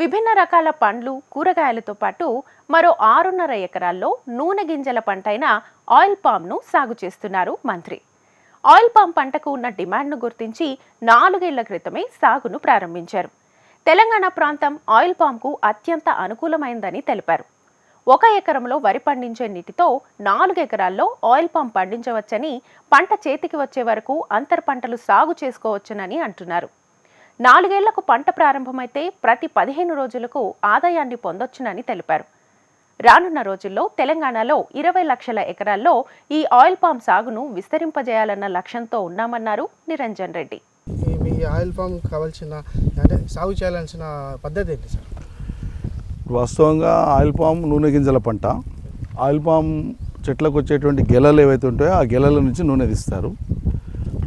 విభిన్న రకాల పండ్లు కూరగాయలతో పాటు మరో ఆరున్నర ఎకరాల్లో నూనె గింజల పంటైన ఆయిల్ పామ్ను సాగు చేస్తున్నారు మంత్రి. ఆయిల్ పామ్ పంటకు ఉన్న డిమాండ్ను గుర్తించి నాలుగేళ్ళ క్రితమే సాగును ప్రారంభించారు. తెలంగాణ ప్రాంతం ఆయిల్ పామ్కు అత్యంత అనుకూలమైందని తెలిపారు. ఒక ఎకరంలో వరి పండించే నీటితో నాలుగు ఎకరాల్లో ఆయిల్ పామ్ పండించవచ్చని పంట చేతికి వచ్చే వరకు అంతర్ పంటలు సాగు చేసుకోవచ్చునని అంటున్నారు. నాలుగేళ్ళకు పంట ప్రారంభమైతే ప్రతి పదిహేను రోజులకు ఆదాయాన్ని పొందొచ్చునని తెలిపారు. రానున్న రోజుల్లో తెలంగాణలో ఇరవై లక్షల ఎకరాల్లో ఈ ఆయిల్ పామ్ సాగును విస్తరింపజేయాలన్న లక్ష్యంతో ఉన్నామన్నారు నిరంజన్ రెడ్డి. ఈ మీ ఆయిల్ పామ్ కావాల్సిన అంటే సాగు చేయాల్సిన పద్ధతి ఏంటి సార్? వాస్తవంగా ఆయిల్ పామ్ నూనె గింజల పంట. ఆయిల్ పామ్ చెట్లకు వచ్చేటువంటి గెలలు ఏవైతే ఉంటాయో ఆ గెలల నుంచి నూనె తీస్తారు.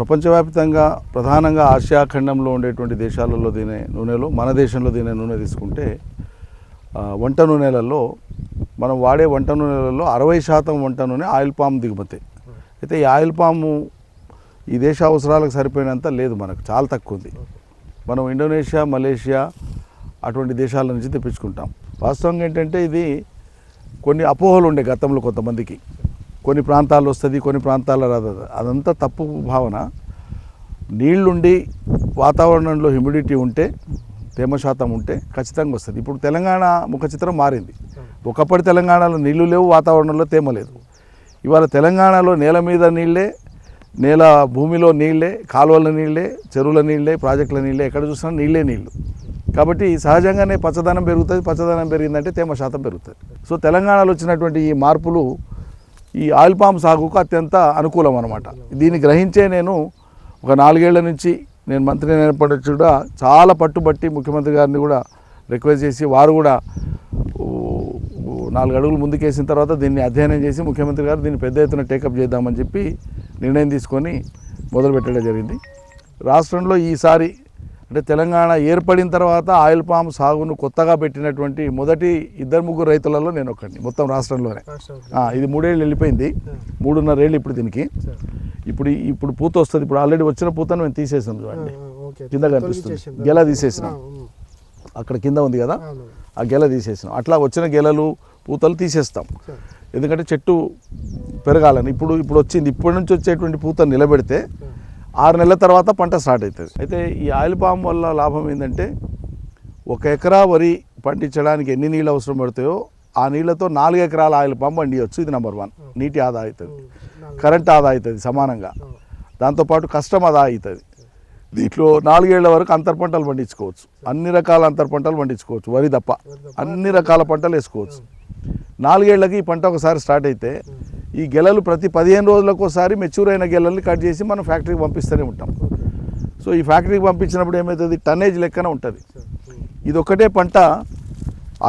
ప్రపంచవ్యాప్తంగా ప్రధానంగా ఆసియా ఖండంలో ఉండేటువంటి దేశాలలో తినే నూనెలో మన దేశంలో తినే నూనె తీసుకుంటే వంట నూనెలలో మనం వాడే వంట నూనెలలో అరవై శాతం వంట నూనె ఆయిల్ పామ్ దిగుమతి. అయితే ఈ ఆయిల్ పాము ఈ దేశ అవసరాలకు సరిపోయినంత లేదు మనకు చాలా తక్కువ ఉంది. మనం ఇండోనేషియా మలేషియా అటువంటి దేశాల నుంచి తెప్పించుకుంటాం. వాస్తవంగా ఏంటంటే ఇది కొన్ని అపోహలు ఉండే గతంలో కొంతమందికి. కొన్ని ప్రాంతాల్లో వస్తుంది కొన్ని ప్రాంతాల్లో రాదు అదంతా తప్పు భావన. నీళ్ళుండి వాతావరణంలో హ్యూమిడిటీ ఉంటే తేమ శాతం ఉంటే ఖచ్చితంగా వస్తుంది. ఇప్పుడు తెలంగాణ ముఖ చిత్రం మారింది. ఒకప్పటి తెలంగాణలో నీళ్ళు లేవు వాతావరణంలో తేమ లేదు. ఇవాళ తెలంగాణలో నేల మీద నీళ్ళే నేల భూమిలో నీళ్ళే కాలువల నీళ్ళే చెరువుల నీళ్ళే ప్రాజెక్టుల నీళ్ళే ఎక్కడ చూసినా నీళ్ళే నీళ్ళు కాబట్టి సహజంగానే పచ్చదనం పెరుగుతుంది పచ్చదనం పెరిగిందంటే తేమ శాతం పెరుగుతుంది. సో తెలంగాణలో వచ్చినటువంటి ఈ మార్పులు ఈ ఆయిల్ పామ్ సాగుకు అత్యంత అనుకూలం అనమాట దీన్ని గ్రహించే నేను ఒక నాలుగేళ్ళ నుంచి నేను మంత్రి అయినప్పటి నుంచి కూడా చాలా పట్టుబట్టి ముఖ్యమంత్రి గారిని కూడా రిక్వెస్ట్ చేసి వారు కూడా నాలుగు అడుగులు ముందుకేసిన తర్వాత దీన్ని అధ్యయనం చేసి ముఖ్యమంత్రి గారు దీన్ని పెద్ద ఎత్తున టేకప్ చేద్దామని చెప్పి నిర్ణయం తీసుకొని మొదలుపెట్టడం జరిగింది. రాష్ట్రంలో ఈసారి అంటే తెలంగాణ ఏర్పడిన తర్వాత ఆయిల్ పామ్ సాగును కొత్తగా పెట్టినటువంటి మొదటి ఇద్దరు ముగ్గురు రైతులలో నేను ఒకడిని మొత్తం రాష్ట్రంలోనే. ఇది మూడేళ్ళు వెళ్ళిపోయింది. మూడున్నరేళ్ళు ఇప్పుడు దీనికి. ఇప్పుడు ఇప్పుడు పూత వస్తుంది ఇప్పుడు ఆల్రెడీ వచ్చిన పూతను మేము తీసేసాం చూడండి. కింద కనిపిస్తుంది. గెల తీసేసినాం. అక్కడ కింద ఉంది కదా? ఆ గెల తీసేసినాం. అట్లా వచ్చిన గెలలు పూతలు తీసేస్తాం. ఎందుకంటే చెట్టు పెరగాలని ఇప్పుడు ఇప్పుడు వచ్చింది ఇప్పటి నుంచి వచ్చేటువంటి పూత నిలబెడితే ఆరు నెలల తర్వాత పంట స్టార్ట్ అవుతుంది. అయితే ఈ ఆయిల్ పామ్ వల్ల లాభం ఏంటంటే ఒక ఎకరా వరి పండించడానికి ఎన్ని నీళ్ళు అవసరం పడతాయో ఆ నీళ్ళతో నాలుగు ఎకరాల ఆయిల్ పామ్ పండియచ్చు. ఇది నెంబర్ వన్. నీటి ఆదా అవుతుంది. కరెంట్ ఆదా అవుతుంది సమానంగా. దాంతోపాటు కష్టం ఆదా అవుతుంది. దీంట్లో నాలుగేళ్ళ వరకు అంతర్ పంటలు పండించుకోవచ్చు. అన్ని రకాల అంతర్ పంటలు పండించుకోవచ్చు. వరి తప్ప అన్ని రకాల పంటలు వేసుకోవచ్చు. నాలుగేళ్ళకి ఈ పంట ఒకసారి స్టార్ట్ అయితే ఈ గెలలు ప్రతి పదిహేను రోజులకు ఒకసారి మెచ్యూర్ అయిన గెలల్ని కట్ చేసి మనం ఫ్యాక్టరీకి పంపిస్తూనే ఉంటాం. సో ఈ ఫ్యాక్టరీకి పంపించినప్పుడు ఏమవుతుంది టన్నేజ్ లెక్కన ఉంటుంది. ఇది ఒకటే పంట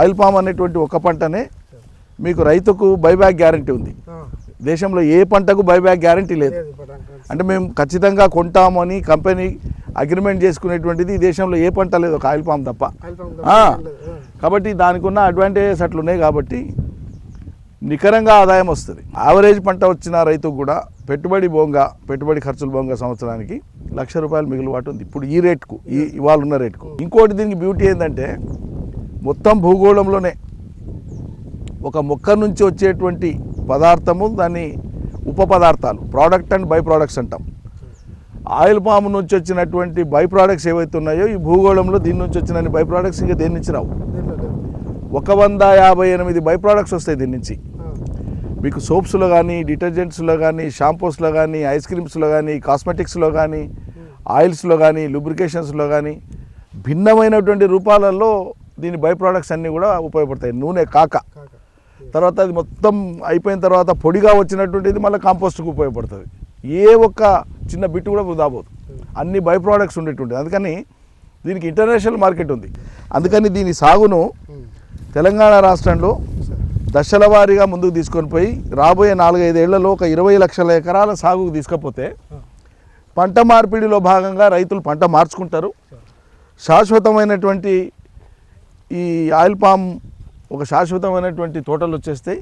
ఆయిల్ పామ్ అనేటువంటి ఒక పంటనే మీకు రైతుకు బైబ్యాక్ గ్యారంటీ ఉంది. దేశంలో ఏ పంటకు బైబ్యాక్ గ్యారంటీ లేదు. అంటే మేము ఖచ్చితంగా కొంటామని కంపెనీ అగ్రిమెంట్ చేసుకునేటువంటిది ఈ దేశంలో ఏ పంట లేదు ఒక ఆయిల్ పామ్ తప్ప. కాబట్టి దానికి ఉన్న అడ్వాంటేజెస్ అట్లున్నాయి కాబట్టి నికరంగా ఆదాయం వస్తుంది. యావరేజ్ పంట వచ్చిన రైతుకు కూడా పెట్టుబడి బోంగా పెట్టుబడి ఖర్చులు బోంగా సంవత్సరానికి లక్ష రూపాయలు మిగులుబాటు ఉంది. ఇప్పుడు ఈ రేట్కు ఈ ఇవాళ ఉన్న రేట్కు. ఇంకోటి దీనికి బ్యూటీ ఏంటంటే మొత్తం భూగోళంలోనే ఒక మొక్క నుంచి వచ్చేటువంటి పదార్థము దాన్ని ఉప పదార్థాలు ప్రోడక్ట్ అండ్ బై ప్రోడక్ట్స్ అంటాం. ఆయిల్ పామ్ నుంచి వచ్చినటువంటి బై ప్రోడక్ట్స్ ఏవైతే ఉన్నాయో ఈ భూగోళంలో దీని నుంచి వచ్చిన బై ప్రోడక్ట్స్ ఇంకా దేని నుంచి రావు? ఒక వంద యాభై ఎనిమిది బై ప్రోడక్ట్స్ వస్తాయి దీని నుంచి. మీకు సోప్స్లో కానీ డిటర్జెంట్స్లో కానీ షాంపూస్లో కానీ ఐస్ క్రీమ్స్లో కానీ కాస్మెటిక్స్లో కానీ ఆయిల్స్లో కానీ లూబ్రికేషన్స్లో కానీ భిన్నమైనటువంటి రూపాలలో దీని బై ప్రోడక్ట్స్ అన్నీ కూడా ఉపయోగపడతాయి. నూనె కాక. తర్వాత అది మొత్తం అయిపోయిన తర్వాత పొడిగా వచ్చినటువంటిది మళ్ళీ కాంపోస్ట్కి ఉపయోగపడుతుంది. ఏ ఒక్క చిన్న బిట్టు కూడా వృధా పోదు అన్ని బై ప్రోడక్ట్స్ ఉండేటువంటిది. అందుకని దీనికి ఇంటర్నేషనల్ మార్కెట్ ఉంది. అందుకని దీని సాగును తెలంగాణ రాష్ట్రంలో దశల వారీగా ముందుకు తీసుకొని పోయి రాబోయే నాలుగైదేళ్ళలో ఒక ఇరవై లక్షల ఎకరాల సాగుకు తీసుకపోతే పంట మార్పిడిలో భాగంగా రైతులు పంట మార్చుకుంటారు. శాశ్వతమైనటువంటి ఈ ఆయిల్ పామ్ ఒక శాశ్వతమైనటువంటి తోటలు వచ్చేస్తాయి.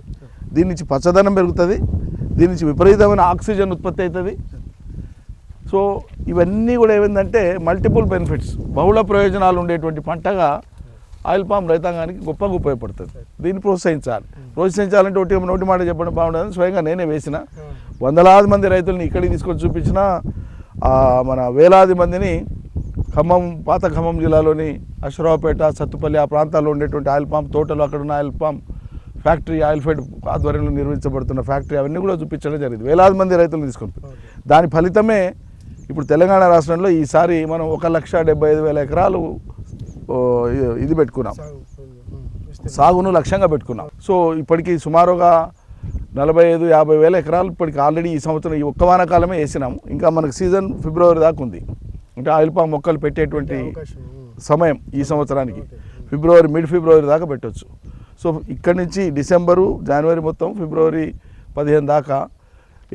దీని నుంచి పచ్చదనం పెరుగుతుంది. దీని నుంచి విపరీతమైన ఆక్సిజన్ ఉత్పత్తి అవుతుంది. సో ఇవన్నీ కూడా ఏమైందంటే మల్టిపుల్ బెనిఫిట్స్. బహుళ ప్రయోజనాలు ఉండేటువంటి పంటగా ఆయిల్ పామ్ రైతాంగానికి గొప్పగా ఉపయోగపడుతుంది. దీన్ని ప్రోత్సహించాలి. ప్రోత్సహించాలంటే ఒకటి నోటి మాట చెప్పడం బాగుండదని స్వయంగా నేనే వేసిన. వందలాది మంది రైతుల్ని ఇక్కడికి తీసుకొని చూపించిన మన వేలాది మందిని ఖమ్మం పాత ఖమ్మం జిల్లాలోని అశ్వరావుపేట సత్తుపల్లి ఆ ప్రాంతాల్లో ఉండేటువంటి ఆయిల్ పామ్ తోటలు అక్కడ ఉన్న oil palm factory oil fed ఆధ్వర్యంలో నిర్వహించబడుతున్న ఫ్యాక్టరీ అవన్నీ కూడా చూపించడం జరిగింది. వేలాది మంది రైతులు తీసుకొని దాని ఫలితమే ఇప్పుడు తెలంగాణ రాష్ట్రంలో ఈసారి మనం ఒక లక్ష డెబ్బై ఐదు వేల ఎకరాలు ఇది- పెట్టుకున్నాం. సాగును లక్ష్యంగా పెట్టుకున్నాం. సో ఇప్పటికి సుమారుగా నలభై ఐదు యాభై వేల ఎకరాలు ఇప్పటికి ఆల్రెడీ ఈ సంవత్సరం ఈ ఒక్క వానాకాలమే వేసినాం ఇంకా మనకు సీజన్ ఫిబ్రవరి దాకా ఉంది. అంటే ఆయిల్ పామ్ మొక్కలు పెట్టేటువంటి. సమయం ఈ సంవత్సరానికి. ఫిబ్రవరి మిడ్ ఫిబ్రవరి దాకా పెట్టొచ్చు. సో ఇక్కడి నుంచి డిసెంబరు జనవరి మొత్తం ఫిబ్రవరి పదిహేను దాకా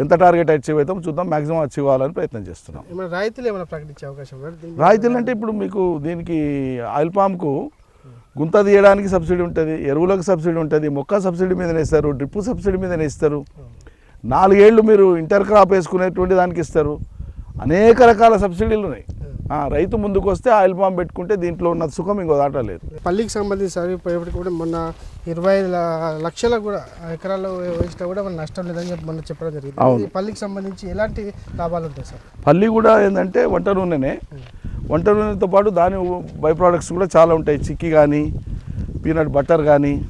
ఎంత టార్గెట్ అచీవ్ అవుతాం చూద్దాం. మ్యాక్సిమం అచీవ్ అవ్వాలని ప్రయత్నం చేస్తున్నాం. రాయితీలు ఏమైనా ప్రకటించే అవకాశం రాయితీలు అంటే ఇప్పుడు మీకు దీనికి ఆయిల్ పామ్కు గుంత తీయడానికి సబ్సిడీ ఉంటుంది ఎరువులకు సబ్సిడీ ఉంటుంది మొక్క సబ్సిడీ మీద ఇస్తారు డ్రిప్ సబ్సిడీ మీద ఇస్తారు. నాలుగేళ్ళు మీరు ఇంటర్ క్రాప్ వేసుకునేటువంటి దానికి ఇస్తారు. అనేక రకాల సబ్సిడీలు ఉన్నాయి. రైతు ముందుకు వస్తే ఆయిల్ పామ్ పెట్టుకుంటే దీంట్లో ఉన్న సుఖం ఇంకో దాంట్లో లేదు. పల్లికి సంబంధించి సరిపోయేప్పటికి కూడా మొన్న ఇరవై ఐదు ల- లక్షలకు కూడా ఎకరాల్లో వేసినా కూడా మన నష్టం లేదని చెప్పి మొన్న చెప్పడం జరిగింది. అవును. పల్లికి సంబంధించి ఎలాంటి లాభాలు ఉంటాయి సార్? పల్లి కూడా ఏంటంటే వంట నూనెనే. వంట నూనెతో పాటు దాని బై ప్రోడక్ట్స్ కూడా చాలా ఉంటాయి. చిక్కీ కానీ పీనట్ బటర్ కానీ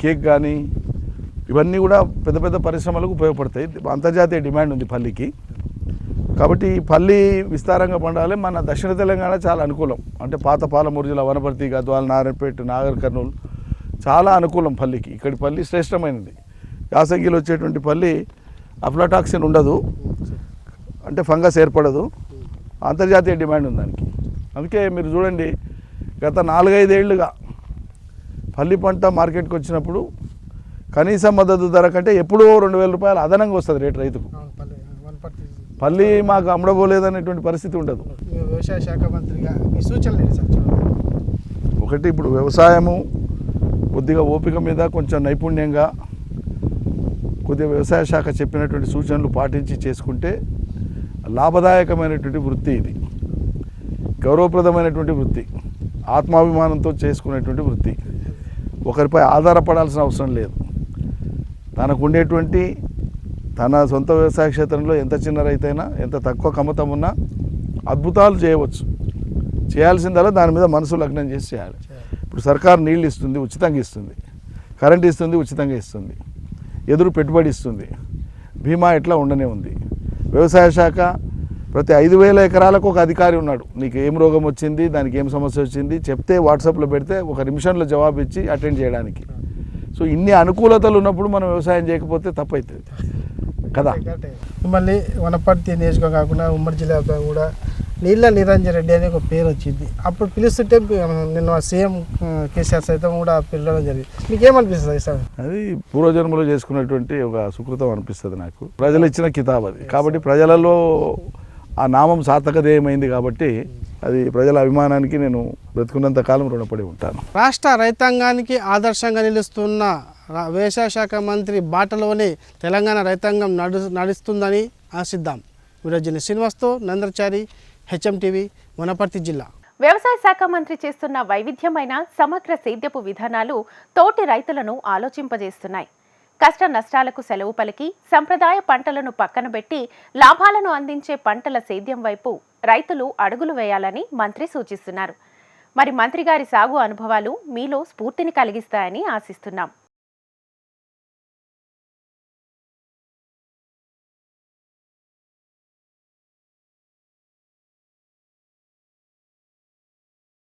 కేక్ కానీ ఇవన్నీ కూడా పెద్ద పెద్ద పరిశ్రమలకు ఉపయోగపడతాయి. అంతర్జాతీయ డిమాండ్ ఉంది పల్లికి. కాబట్టి ఈ పల్లి విస్తారంగా పండాలి. మన దక్షిణ తెలంగాణ చాలా అనుకూలం. అంటే పాత పాలమూరు జిల్లా వనపర్తి గద్వాల నారాయణపేట నాగర్ కర్నూలు చాలా అనుకూలం పల్లికి. ఇక్కడి పల్లి శ్రేష్టమైనది. యాసంగిలో వచ్చేటువంటి పల్లి అఫ్లాటాక్సిన్ ఉండదు. అంటే ఫంగస్ ఏర్పడదు. అంతర్జాతీయ డిమాండ్ ఉంది దానికి. అందుకే మీరు చూడండి గత నాలుగైదేళ్ళుగా పల్లి పంట మార్కెట్కి వచ్చినప్పుడు కనీస మద్దతు ధర కంటే ఎప్పుడో రెండు వేల రూపాయలు అదనంగా వస్తుంది రేటు రైతుకు. పల్లి మాకు అమ్మడబోలేదనేటువంటి పరిస్థితి ఉండదు. వ్యవసాయ శాఖ మంత్రిగా మీ సూచనలు ఒకటి ఇప్పుడు వ్యవసాయము కొద్దిగా ఓపిక మీద కొంచెం నైపుణ్యంగా కొద్దిగా వ్యవసాయ శాఖ చెప్పినటువంటి సూచనలు పాటించి చేసుకుంటే లాభదాయకమైనటువంటి వృత్తి ఇది. గౌరవప్రదమైనటువంటి వృత్తి. ఆత్మాభిమానంతో చేసుకునేటువంటి వృత్తి. ఒకరిపై ఆధారపడాల్సిన అవసరం లేదు. తనకు ఉండేటువంటి తన సొంత వ్యవసాయ క్షేత్రంలో ఎంత చిన్న రైతైనా ఎంత తక్కువ కమతం ఉన్నా అద్భుతాలు చేయవచ్చు. చేయాల్సిందల్లా దాని మీద మనసు లగ్నం చేసి చేయాలి. ఇప్పుడు సర్కారు నీళ్ళు ఇస్తుంది ఉచితంగా ఇస్తుంది. కరెంట్ ఇస్తుంది ఉచితంగా ఇస్తుంది. ఎదురు పెట్టుబడి ఇస్తుంది. బీమా ఎట్లా ఉండనే ఉంది. వ్యవసాయ శాఖ ప్రతి ఐదు వేల ఎకరాలకు ఒక అధికారి ఉన్నాడు. నీకు ఏం రోగం వచ్చింది దానికి ఏం సమస్య వచ్చింది చెప్తే వాట్సాప్లో పెడితే ఒక నిమిషంలో జవాబు ఇచ్చి అటెండ్ చేయడానికి. సో ఇన్ని అనుకూలతలు ఉన్నప్పుడు మనం వ్యవసాయం చేయకపోతే తప్పవుతుంది కదా? మళ్ళీ వనపర్తి నియోజకవర్గం కాకుండా ఉమ్మడి జిల్లా కూడా నీళ్ళ నిరంజన్ రెడ్డి అనే ఒక పేరు వచ్చింది. అప్పుడు పిలుస్తుంటే నిన్న సీఎం కేసీఆర్ సైతం కూడా పిలవడం జరిగింది. మీకేమనిపిస్తుంది సార్? అది పూర్వజన్మలో చేసుకున్నటువంటి ఒక సుకృతం అనిపిస్తుంది నాకు. ప్రజలు ఇచ్చిన కితాబ్ అది. కాబట్టి ప్రజలలో ఆ నామం సార్థకదేయమైంది కాబట్టి అది ప్రజల అభిమానానికి నేను బ్రతుకున్నంత కాలం రుణపడి ఉంటాను. రాష్ట్ర రైతాంగానికి ఆదర్శంగా నిలుస్తున్న వ్యవసాయ శాఖ మంత్రి బాటలోనే తెలంగాణ రైతాంగం నడు నడుస్తుందని ఆశిద్దాం. విరజని శ్రీనివాస్తో నందరచారి హెచ్ఎం టీవీ వనపర్తి జిల్లా. వ్యవసాయ శాఖ మంత్రి చేస్తున్న వైవిధ్యమైన సమగ్ర సేద్యపు విధానాలు తోటి రైతులను ఆలోచింపజేస్తున్నాయి. కష్ట నష్టాలకు సెలవు పలికి సంప్రదాయ పంటలను పక్కన పెట్టి లాభాలను అందించే పంటల సేద్యం వైపు రైతులు అడుగులు వేయాలని మంత్రి సూచిస్తున్నారు. మరి మంత్రి గారి సాగు అనుభవాలు మీలో స్ఫూర్తిని కలిగిస్తాయని ఆశిస్తున్నాం.